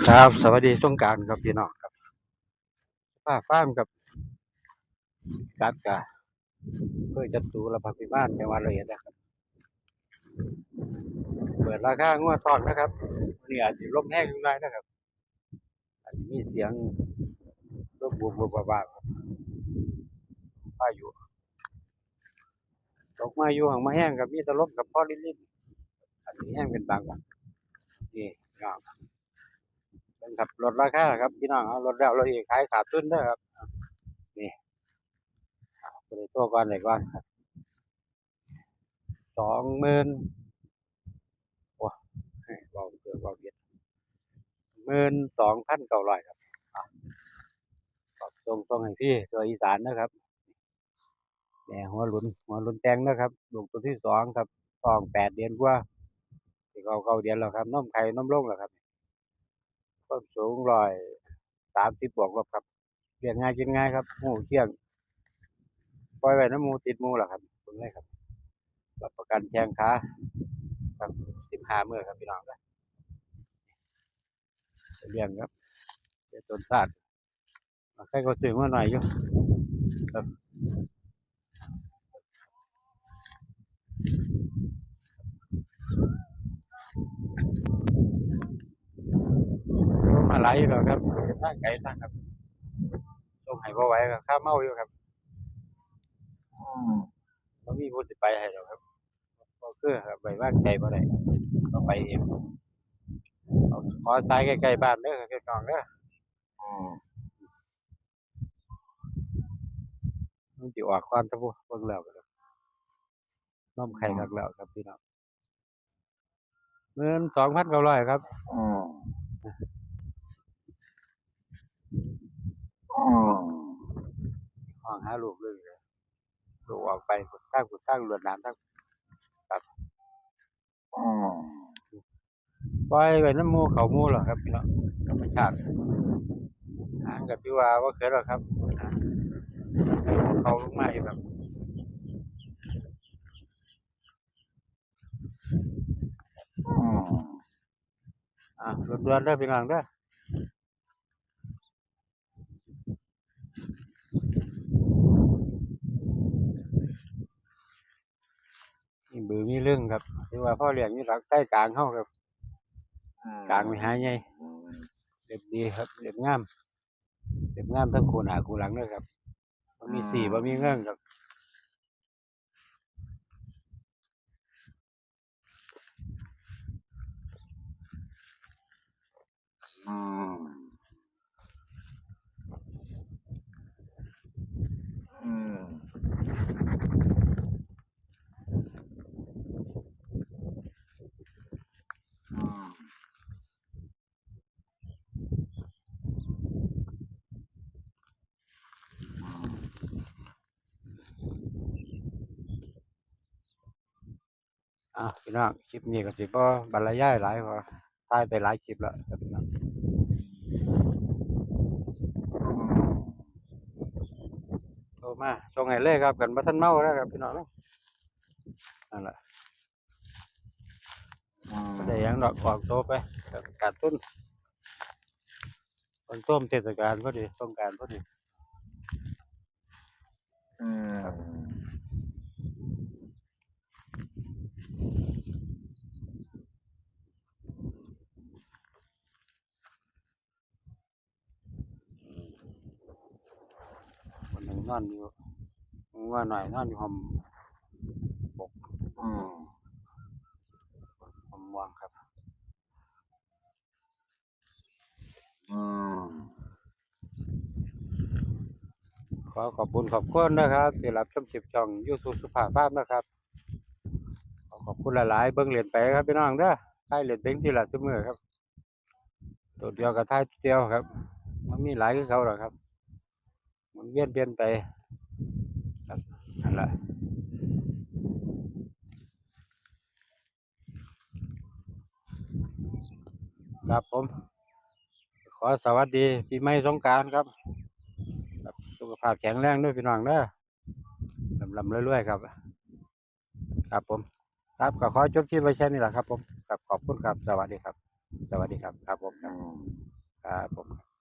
ครับ สวัสดีสงการครับพี่น้องครับป้าฟ้ามกับกัดกะเพื่อจัดสูระพักพิบ้านจังหวัดระยองนะครับเปิดราคางวดทอดนะครับนี่อาจจะลมแห้งอยู่หน่อยนะครับอาจจะมีเสียงลมบูบบูบบ้าๆครับพายุตกมาอยู่ห่างมาแห้งกับมีตะลมกับพ่อลิ้นๆอาจจะแห้งเป็นบางวันนี่น้อง เป็นครับลดราคาครับพี่น้องเอาลดแล้วเราอีกขายขาดทุนด้อครับ นี่บริตัวก่อนเลยก่อนครับสองหมื่นโอ้ให้เบาเกือบเบาเบียดหมื่นสองพันเก้าร้อยครับขอบตรงตรงให้พี่ตัวอีสานนะครับแหน่หัวหลุนหัวหลุนแตงนะครับลูกตัวที่สองครับทองแปดเดือนกว่าที่เขาเก้าเดือนแล้วครับน้มไข่น้มลงแล้วครับ ความสูงร้อยสามสิบบวกลบครับเลี้ยงง่ายกินง่ายครับหมูเชี่ยงปล่อยไว้น้ำหมูติดหมูหละครับคุณเลยครับรับประกันแข้งขาครับสิบห้ามื้อครับพี่น้องนะเลี้ยงครับเดี๋ยวต้นซาดใครก็ซื้อมาหน่อยอยู่ครับ มาหลายอยู่แล้วครับจะทางไกลทางครับส่งให้บ่ไหวครับข้าเมาอยู่ครับบ่มีผู้สิไปให้หรอกครับบ่คือครับไปว่างใจบ่ได้ต้องไปเองเอาขอสายใกล้ๆบ้านเด้อพี่น้องเด้อมันสิออกก่อนซะบ่เบิ่งแล้วก็แล้วน้อมไข่คักแล้วครับพี่น้องเงิน2,900ครับ ห้องหาลูกเลยลูกออกไปกดตั้งกดตั้งรวดน้ำทั้งครับปล่อยไว้น้ำหมูเขาหมูหรอกครับพี่น้องธรรมชาติหางกับพี่ว่าบ่เคยหรอกครับเขาลงมาอยู่ครับอะรถด่วนเด้อพี่น้องเด้ อมีบือมีเรื่องครับคือว่าพ่อเลี้ยงนี่รักใต้กลางเฮาครับกลางไม่หายไงเด็บดีครับเด็บงามเด็บงามทั้งคูหน้าคูหลังเด้อครับมันมีสีบ่มีเงื่อนครับ อะพี่น้องคลิปนี้ก็สิบ่บรรยายหลายเพราะถ่ายไปหลายคลิปแล้วครับพี่น้องโทรมาส่งให้เลยครับกันบ่ทันเมาแล้วครับพี่น้องเนาะนั่นแหละบ่ได้ยังดอกออกโตไปครับการทุนคนต้มเทศกาลพอดีสงกานต์พอดี คนหนึงนอนอยู่ว่าหน่อยนอนอยู่ห้องบกห้องว่างครับขอขอบคุณขอบคุณนะครับที่รับชมคลิปช่องยูทูบสุภาพภาพนะครับ ขอบคุณหลายๆเบิ่งเหรียญไปครับพี่น้องเด้อท้ายเหรียญเป็นที่ละทุกมือครับ ตัวเดียวกับท้ายเดียวครับ มันมีหลายคือเขาหรอครับ มันเวียนเปลี่ยนไปครับนั่นแหละครับผม ขอสวัสดีปีใหม่สงการครับครับสุขภาพแข็งแรงด้วยพี่น้องเด้อลำลำเรื่อยๆครับ ครับผม ครับก็ขอจบคลิปไว้แค่นี้แหละครับผมขอบคุณครับ สวัสดีครับ สวัสดีครับ ครับผมครับผม